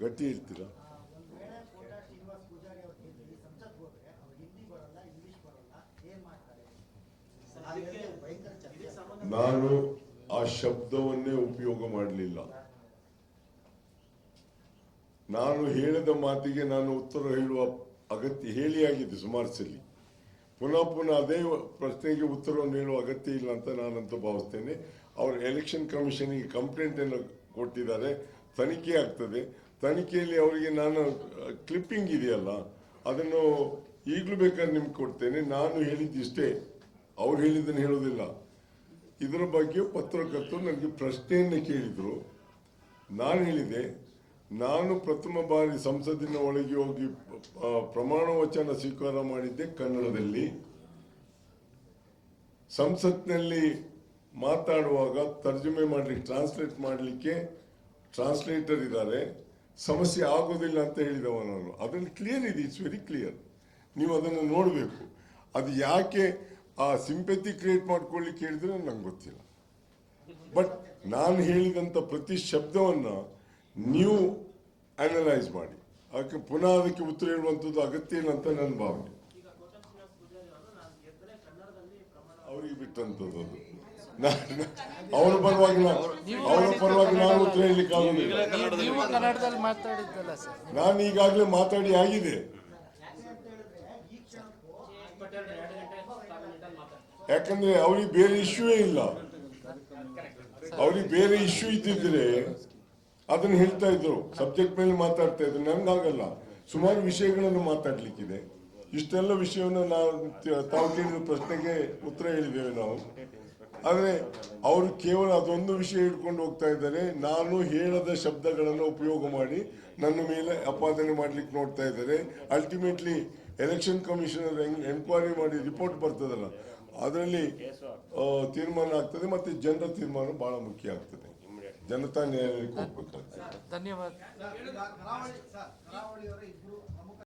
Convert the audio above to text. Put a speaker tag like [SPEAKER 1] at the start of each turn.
[SPEAKER 1] ಗಟ್ಟಿ
[SPEAKER 2] ಇರ್ತೀರ
[SPEAKER 1] ನಾನು ಆ ಶಬ್ದವನ್ನೇ ಉಪಯೋಗ ಮಾಡಲಿಲ್ಲ. ನಾನು ಹೇಳಿದ ಮಾತಿಗೆ ನಾನು ಉತ್ತರ ಹೇಳುವ ಅಗತ್ಯ ಹೇಳಿಯಾಗಿದೆ ಸುಮಾರು ಸಲ ಪುನಃ ಪುನಃ ಅದೇ ಪ್ರಶ್ನೆಗೆ ಉತ್ತರವನ್ನು ಹೇಳುವ ಅಗತ್ಯ ಇಲ್ಲ ಅಂತ ನಾನಂತೂ ಭಾವಿಸ್ತೇನೆ. ಅವರು ಎಲೆಕ್ಷನ್ ಕಮಿಷನ್ಗೆ ಕಂಪ್ಲೇಂಟ್ ಅನ್ನು ಕೊಟ್ಟಿದ್ದಾರೆ. ತನಿಖೆ ಆಗ್ತದೆ. ತನಿಖೆಯಲ್ಲಿ ಅವರಿಗೆ ನಾನು ಕ್ಲಿಪ್ಪಿಂಗ್ ಇದೆಯಲ್ಲ, ಅದನ್ನು ಈಗಲೂ ಬೇಕಾದ್ರೆ ನಿಮ್ಗೆ ಕೊಡ್ತೇನೆ. ನಾನು ಹೇಳಿದ್ದಿಷ್ಟೇ ಅವ್ರು ಹೇಳಿದ್ದನ್ನು ಹೇಳೋದಿಲ್ಲ ಇದರ ಬಗ್ಗೆ ಪತ್ರಕರ್ತರು ನನಗೆ ಪ್ರಶ್ನೆಯನ್ನು ಕೇಳಿದರು. ನಾನು ಹೇಳಿದೆ, ನಾನು ಪ್ರಥಮ ಬಾರಿ ಸಂಸತ್ತಿನ ಒಳಗೆ ಹೋಗಿ ಪ್ರಮಾಣ ವಚನ ಸ್ವೀಕಾರ ಮಾಡಿದ್ದೆ ಕನ್ನಡದಲ್ಲಿ. ಸಂಸತ್ನಲ್ಲಿ ಮಾತಾಡುವಾಗ ತರ್ಜುಮೆ ಮಾಡಲಿಕ್ಕೆ ಟ್ರಾನ್ಸ್ಲೇಟ್ ಮಾಡಲಿಕ್ಕೆ ಟ್ರಾನ್ಸ್ಲೇಟರ್ ಇದ್ದಾರೆ ಸಮಸ್ಯೆ ಆಗೋದಿಲ್ಲ ಅಂತ ಹೇಳಿದವನು ನಾನು ಅದರಲ್ಲಿ ಕ್ಲಿಯರ್ ಇದೆ ಇಟ್ಸ್ ವೆರಿ ಕ್ಲಿಯರ್ ನೀವು ಅದನ್ನು ನೋಡಬೇಕು. ಅದು ಯಾಕೆ ಆ ಸಿಂಪತಿ ಕ್ರಿಯೇಟ್ ಮಾಡ್ಕೊಳ್ಳಿಕ್ಕೆ ಹೇಳಿದ್ರೆ ನಂಗೆ ಗೊತ್ತಿಲ್ಲ. ಬಟ್ ನಾನು ಹೇಳಿದಂಥ ಪ್ರತಿ ಶಬ್ದವನ್ನು ನೀವು ಅನಲೈಸ್ ಮಾಡಿ. ಅದಕ್ಕೆ ಪುನಃ ಅದಕ್ಕೆ ಉತ್ತರ ಹೇಳುವಂಥದ್ದು ಅಗತ್ಯ ಇಲ್ಲ ಅಂತ ನನ್ನ ಭಾವನೆ. ಅವರಿಗೆ ಬಿಟ್ಟಂಥದ್ದು ಅದು. ಅವರ ಪರವಾಗಿ ಅವ್ರ ಪರವಾಗಿ ನಾನು ಉತ್ತರ ಹೇಳಲಿಕ್ಕೆ ಆಗುದಿಲ್ಲ.
[SPEAKER 3] ನೀವು- ನೀವು ಕನ್ನಡದಲ್ಲಿ ಮಾತಾಡಿದ್ದಲ್ಲ ಸರ್.
[SPEAKER 1] ನಾನು ಈಗಾಗಲೇ ಮಾತಾಡಿ ಆಗಿದೆ. ಯಾಕಂದ್ರೆ ಅವ್ರಿಗೆ ಬೇರೆ ಇಶ್ಯೂವೇ ಇಲ್ಲ. ಅವ್ರಿಗೆ ಬೇರೆ ಇಶ್ಯೂ ಇದ್ದಿದ್ರೆ ಅದನ್ನ ಹೇಳ್ತಾ ಇದ್ರು. ಸಬ್ಜೆಕ್ಟ್ ಮೇಲೆ ಮಾತಾಡ್ತಾ ಇದ್ರು. ನನ್ಗಾಗಲ್ಲ ಸುಮಾರು ವಿಷಯಗಳನ್ನು ಮಾತಾಡ್ಲಿಕ್ಕಿದೆ. ಇಷ್ಟೆಲ್ಲ ವಿಷಯವನ್ನು ನಾವು ತಾವು ಕೇಳಿದ ಪ್ರಶ್ನೆಗೆ ಉತ್ತರ ಹೇಳಿದ್ದೇವೆ ನಾವು. ಆದ್ರೆ ಅವರು ಕೇವಲ ಅದೊಂದು ವಿಷಯ ಹಿಡ್ಕೊಂಡು ಹೋಗ್ತಾ ಇದ್ದಾರೆ. ನಾನು ಹೇಳದ ಶಬ್ದಗಳನ್ನು ಉಪಯೋಗ ಮಾಡಿ ನನ್ನ ಮೇಲೆ ಅಪಾದನೆ ಮಾಡ್ಲಿಕ್ಕೆ ನೋಡ್ತಾ ಇದ್ದಾರೆ. ಅಲ್ಟಿಮೇಟ್ಲಿ ಎಲೆಕ್ಷನ್ ಕಮಿಷನರ್ ಎನ್ಕ್ವೈರಿ ಮಾಡಿ ರಿಪೋರ್ಟ್ ಬರ್ತದಲ್ಲ ಅದರಲ್ಲಿ ಆ, ತೀರ್ಮಾನ ಆಗ್ತದೆ ಮತ್ತೆ ಜನರ ತೀರ್ಮಾನ ಬಹಳ ಮುಖ್ಯ ಆಗ್ತದೆ. ಜನತಾ ನ್ಯಾಯಾಲಯಕ್ಕೆ ಹೋಗ್ಬೇಕಾಗ್ತದೆ.
[SPEAKER 3] ಧನ್ಯವಾದ.